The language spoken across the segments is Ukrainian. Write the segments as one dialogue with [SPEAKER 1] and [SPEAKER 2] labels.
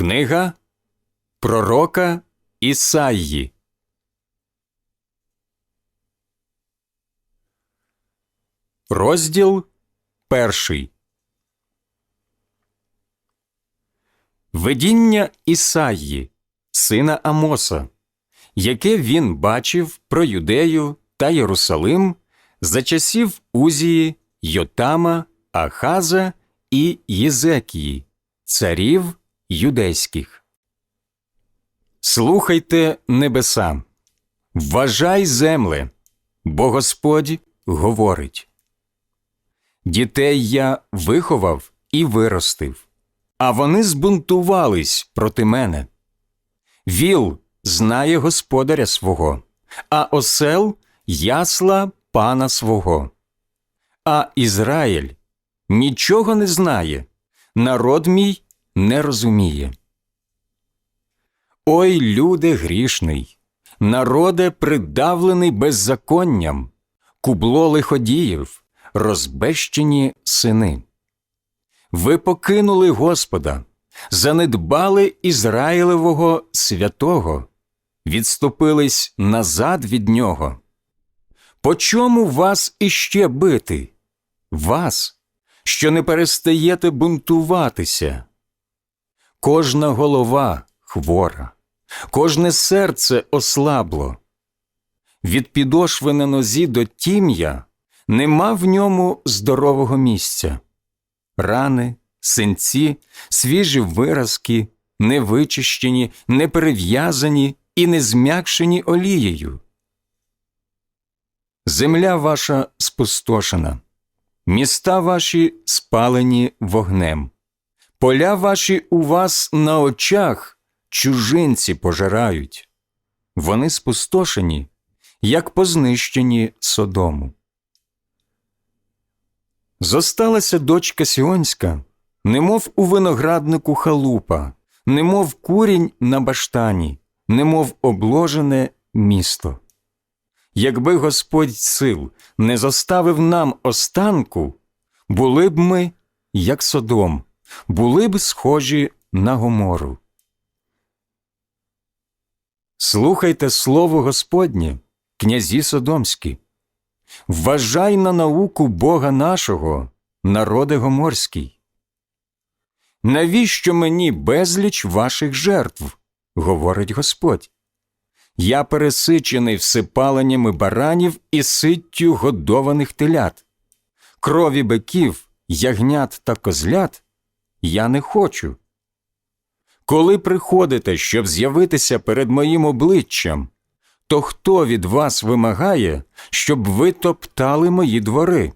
[SPEAKER 1] Книга Пророка Ісаї. Розділ перший. Видіння Ісаї, сина Амоса, яке він бачив про Юдею та Єрусалим за часів Узії, Йотама, Ахаза і Єзекії, царів юдейських. Слухайте небеса, вважай земле, бо Господь говорить. Дітей я виховав і виростив, а вони збунтувались проти мене. Віл знає господаря свого, а осел ясла пана свого. А Ізраїль нічого не знає, народ мій не розуміє. Ой, люде грішний, народе придавлений беззаконням, кубло лиходіїв, розбещені сини. Ви покинули Господа, занедбали Ізраїлевого святого, відступились назад від нього. По чому вас іще бити? Вас, що не перестаєте бунтуватися? Кожна голова хвора, кожне серце ослабло. Від підошви на нозі до тім'я нема в ньому здорового місця. Рани, синці, свіжі виразки, невичищені, не перев'язані і не зм'якшені олією. Земля ваша спустошена, міста ваші спалені вогнем, поля ваші у вас на очах чужинці пожирають. Вони спустошені, як познищені содому. Зосталася дочка Сіонська, немов у винограднику халупа, немов курінь на баштані, немов обложене місто. Якби Господь сил не заставив нам останку, були б ми, як содом, були б схожі на Гомору. Слухайте слово Господнє, князі Содомські. Вважай на науку Бога нашого, народе гоморський. Навіщо мені безліч ваших жертв? говорить Господь. Я пересичений всипаленнями баранів і ситтю годованих телят, крові биків, ягнят та козлят я не хочу. Коли приходите, щоб з'явитися перед моїм обличчям, то хто від вас вимагає, щоб ви топтали мої двори?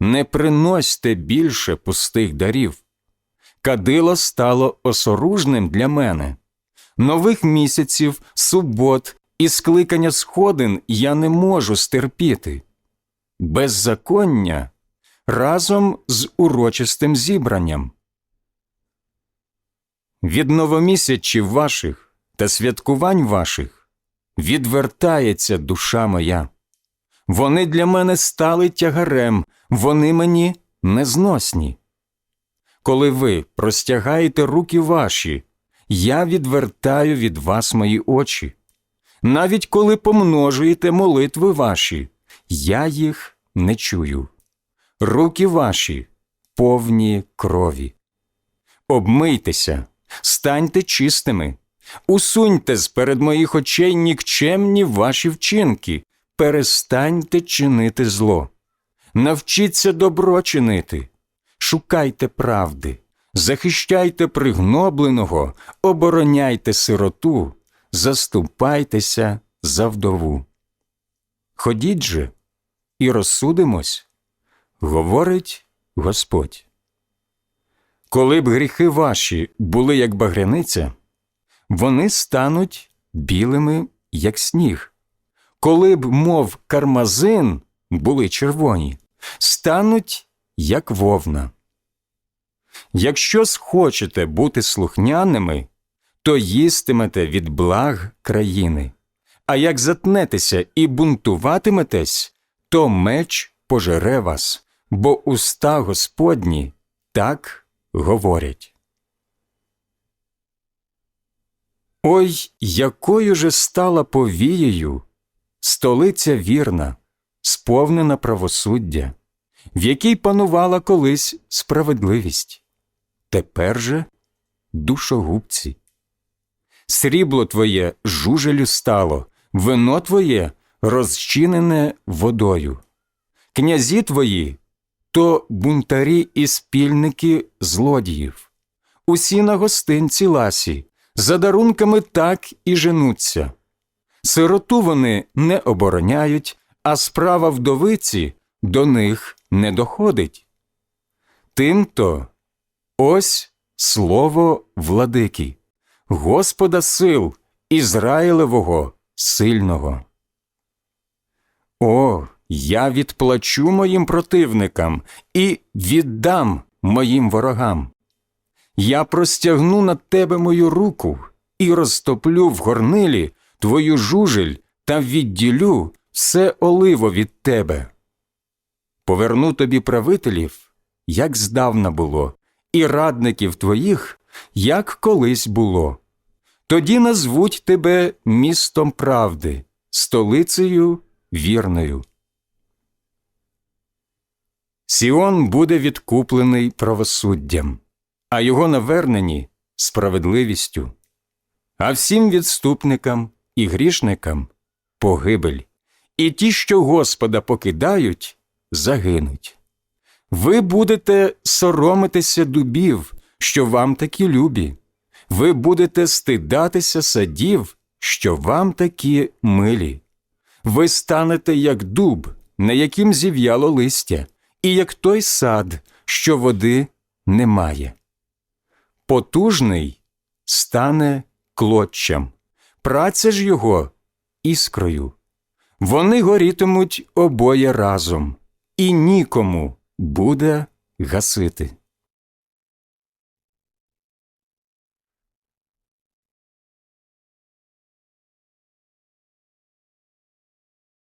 [SPEAKER 1] Не приносьте більше пустих дарів. Кадило стало осоружним для мене. Нових місяців, субот і скликання сходин я не можу стерпіти. Беззаконня разом з урочистим зібранням. Від новомісячів ваших та святкувань ваших відвертається душа моя. Вони для мене стали тягарем, вони мені незносні. Коли ви простягаєте руки ваші, я відвертаю від вас мої очі. Навіть коли помножуєте молитви ваші, я їх не чую. Руки ваші повні крові. Обмийтеся, станьте чистими, усуньте з перед моїх очей нікчемні ваші вчинки, перестаньте чинити зло, навчіться добро чинити, шукайте правди, захищайте пригнобленого, обороняйте сироту, заступайтеся за вдову. Ходіть же і розсудимось, говорить Господь. Коли б гріхи ваші були як багряниця, вони стануть білими, як сніг. Коли б, мов кармазин, були червоні, стануть як вовна. Якщо схочете бути слухняними, то їстимете від благ країни, а як затнетеся і бунтуватиметесь, то меч пожере вас, бо уста Господні так говорять. Ой, якою же стала повією столиця вірна, сповнена правосуддя, в якій панувала колись справедливість, тепер же душогубці. Срібло твоє жужелю стало, вино твоє розчинене водою. Князі твої то бунтарі і спільники злодіїв. Усі на гостинці ласі, за дарунками так і женуться. Сироту вони не обороняють, а справа вдовиці до них не доходить. Тимто ось слово владики, Господа сил, Ізраїлевого сильного. О, я відплачу моїм противникам і віддам моїм ворогам. Я простягну над тебе мою руку і розтоплю в горнилі твою жужель та відділю все оливо від тебе. Поверну тобі правителів, як здавна було, і радників твоїх, як колись було. Тоді назвуть тебе містом правди, столицею вірною. Сіон буде відкуплений правосуддям, а його навернені справедливістю, а всім відступникам і грішникам погибель, і ті, що Господа покидають, загинуть. Ви будете соромитися дубів, що вам такі любі, ви будете стидатися садів, що вам такі милі. Ви станете як дуб, на яким зів'яло листя, і як той сад, що води немає. Потужний стане клоччям, праця ж його іскрою. Вони горітимуть обоє разом, і нікому буде гасити.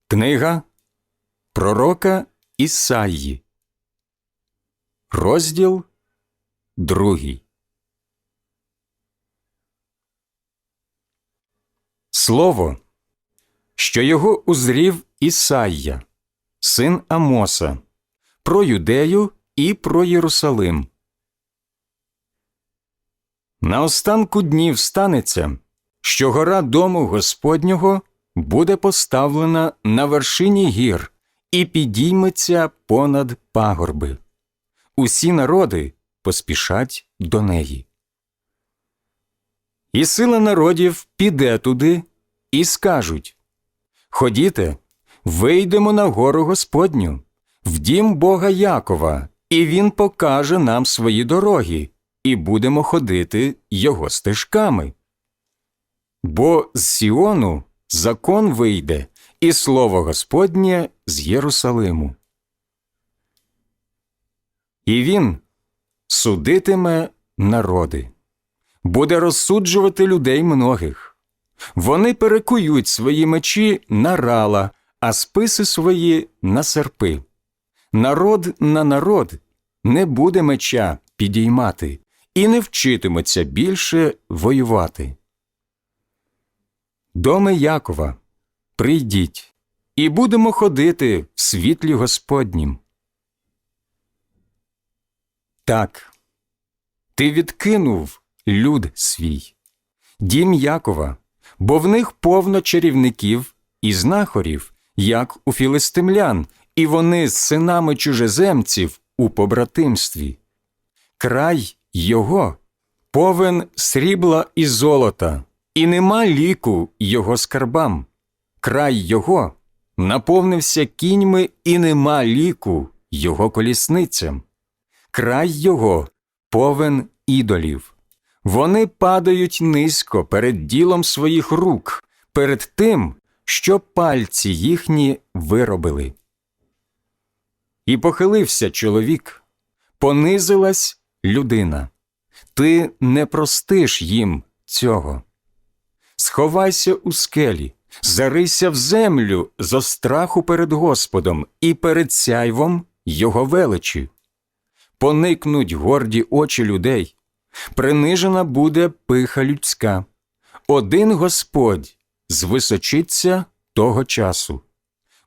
[SPEAKER 1] Книга Пророка Ісаї, розділ другий. Слово, що його узрів Ісайя, син Амоса, про Юдею і про Єрусалим. На останку днів станеться, що гора дому Господнього буде поставлена на вершині гір і підійметься понад пагорби. Усі народи поспішать до неї. І сила народів піде туди і скажуть Ходіте, вийдемо на гору Господню, в дім Бога Якова, і Він покаже нам свої дороги, і будемо ходити його стежками. Бо з Сіону закон вийде, і слово Господнє з Єрусалиму. І він судитиме народи, буде розсуджувати людей многих. Вони перекують свої мечі на рала, а списи свої на серпи. Народ на народ не буде меча підіймати і не вчитиметься більше воювати. Доми Якова, прийдіть, і будемо ходити в світлі Господнім. Так, ти відкинув люд свій, дім Якова, бо в них повно чарівників і знахорів, як у філистимлян, і вони з синами чужеземців у побратимстві. Край його повен срібла і золота, і нема ліку його скарбам. Край його наповнився кіньми, і нема ліку його колісницям. Край його повен ідолів. Вони падають низько перед ділом своїх рук, перед тим, що пальці їхні виробили. І похилився чоловік, понизилась людина. Ти не простиш їм цього. Сховайся у скелі, зарися в землю зо страху перед Господом і перед сяйвом Його величі. Поникнуть горді очі людей, принижена буде пиха людська. один Господь звисочиться того часу,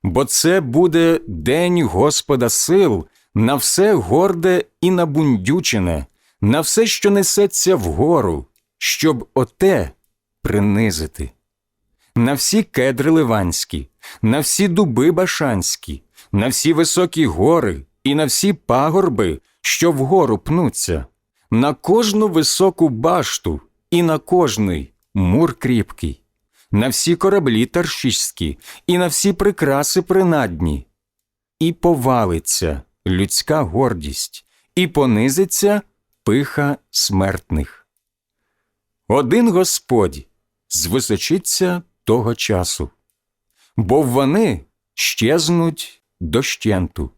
[SPEAKER 1] бо це буде день Господа сил на все горде і набундючене, на все, що несеться вгору, щоб оте принизити. На всі кедри ливанські, на всі дуби башанські, на всі високі гори і на всі пагорби, що вгору пнуться, на кожну високу башту і на кожний мур кріпкий, на всі кораблі таршиські і на всі прикраси принадні. І повалиться людська гордість, і понизиться пиха смертних. Один Господь звисочиться того часу, бо вони щезнуть дощенту.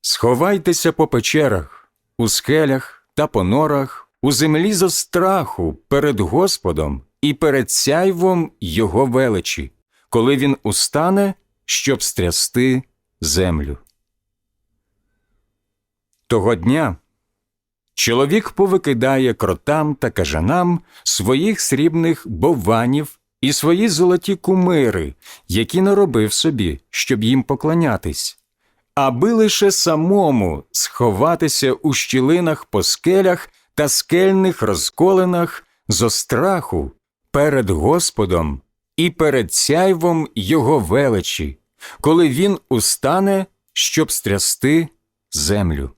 [SPEAKER 1] Сховайтеся по печерах, у скелях та по норах, у землі зо страху перед Господом і перед сяйвом Його величі, коли він устане, щоб стрясти землю. Того дня чоловік повикидає кротам та кажанам своїх срібних бованів і свої золоті кумири, які наробив собі, щоб їм поклонятись, аби лише самому сховатися у щілинах по скелях та скельних розколинах зо страху перед Господом і перед сяйвом Його величі, коли він устане, щоб стрясти землю.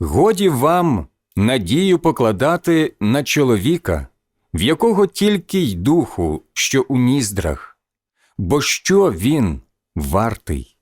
[SPEAKER 1] Годі вам надію покладати на чоловіка, в якого тільки й духу, що у ніздрах, бо що він вартий?